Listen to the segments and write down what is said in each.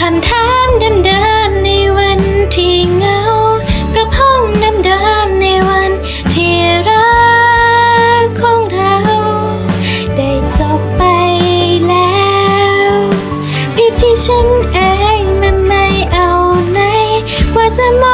คำถามเดิมๆในวันที่เงา กับห้องเดิมๆในวันที่รักของเรา ได้จบไปแล้วผิดที่ฉันเองมันไม่เอาไหนว่าจะม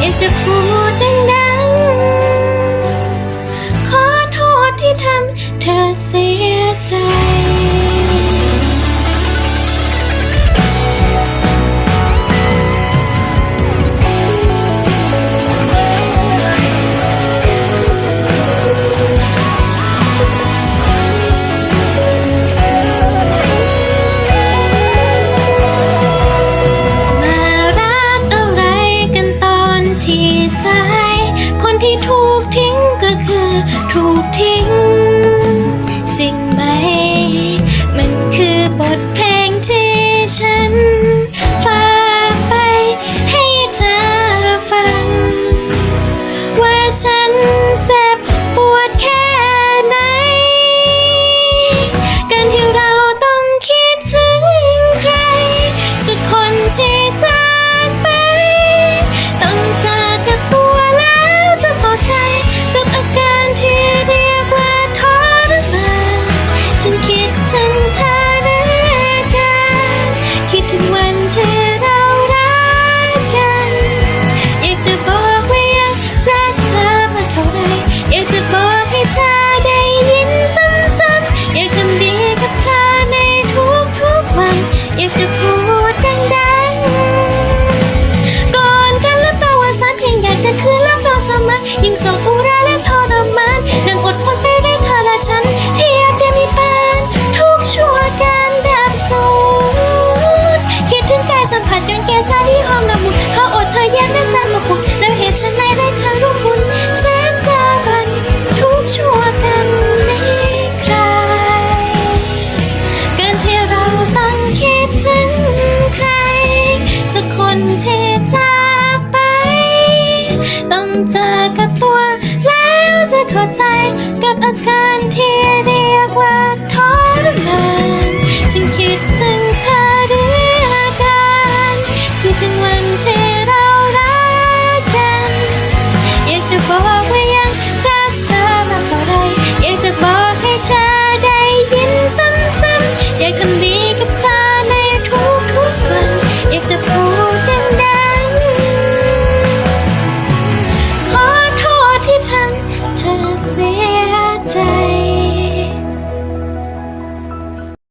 อยากจะพูดดังๆ ขอโทษที่ทำเธอเสียใจ ฉันไม่ได้เธอร่วบุญแสนจะบันทุกชั่วกันไม่ใคร การที่เราต้องคิดถึงใคร สักคนที่จากไป ต้องเจอกับตัวแล้วจะเข้าใจกับอาการที่เรียกว่า